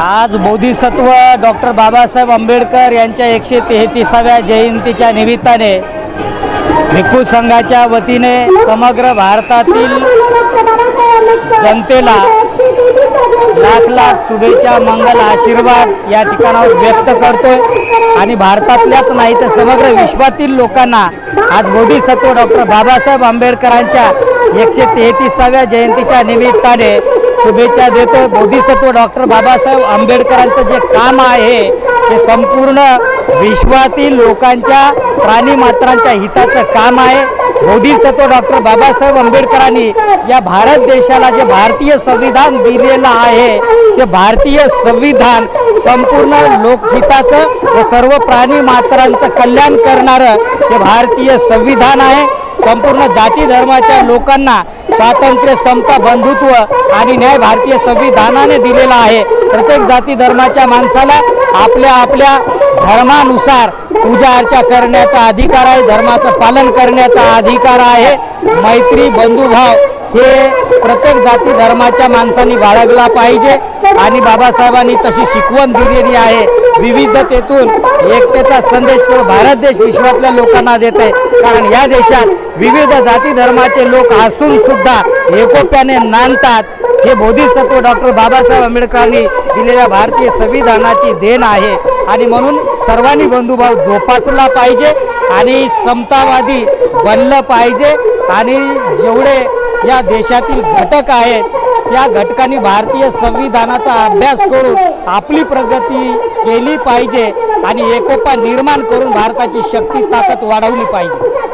आज बोधिसत्व डॉक्टर बाबासाहेब आंबेडकर यांच्या एकशे तेहतीसाव्या जयंतीच्या निमित्ताने भिक्खू संघाच्या वतीने समग्र भारतातील जनतेला लाख लाख शुभेच्छा मंगल आशीर्वाद या ठिकाणावर व्यक्त करतोय. आणि भारतातल्याच नाही तर समग्र विश्वातील लोकांना आज बोधिसत्व डॉक्टर बाबासाहेब आंबेडकरांच्या एकशे तेहतीसाव्या जयंतीच्या निमित्ताने शुभेच्छा देतो बोधिसत्व डॉक्टर बाबासाहेब आंबेडकरांचं जे काम आहे ते संपूर्ण विश्वातील लोकांच्या प्राणीमात्रांच्या हिताचं काम आहे. बोधिसत्व डॉक्टर बाबासाहेब आंबेडकरांनी या भारत देशाला जे भारतीय संविधान दिलेलं आहे ते भारतीय संविधान संपूर्ण लोकहिताचं व सर्व प्राणी मात्रांचं कल्याण करणारं हे भारतीय संविधान आहे. संपूर्ण जाती धर्माच्या लोकांना स्वातंत्र्य समता बंधुत्व आणि न्याय भारतीय संविधानाने दिलेला आहे. प्रत्येक जाती धर्माच्या माणसाला आपल्या आपल्या धर्मानुसार पूजा अर्चा करण्याचा अधिकार आहे. धर्माचं पालन करण्याचा अधिकार आहे. मैत्री बंधुभाव हे प्रत्येक जाती धर्माच्या माणसांनी बाळगला पाहिजे. आणि बाबासाहेबांनी तशी शिकवण दिलेली आहे. विविधतेतून एकतेचा संदेश तो भारत देश विश्वातल्या लोकांना देत आहे. कारण या देशात विविध जाती धर्माचे लोक असून सुद्धा एकोप्याने नांदतात. हे बोधिसत्व डॉक्टर बाबासाहेब आंबेडकरांनी दिलेल्या भारतीय संविधानाची देण आहे. आणि म्हणून सर्वांनी बंधुभाव जोपासला पाहिजे. आणि समतावादी बनलं पाहिजे. आणि जेवढे या देशातील घटक आहेत. त्या घटकांनी भारतीय संविधानाचा अभ्यास करून आपली प्रगती केली पाहिजे आणि एकोपा निर्माण करून भारताची शक्ती ताकद वाढवली पाहिजे.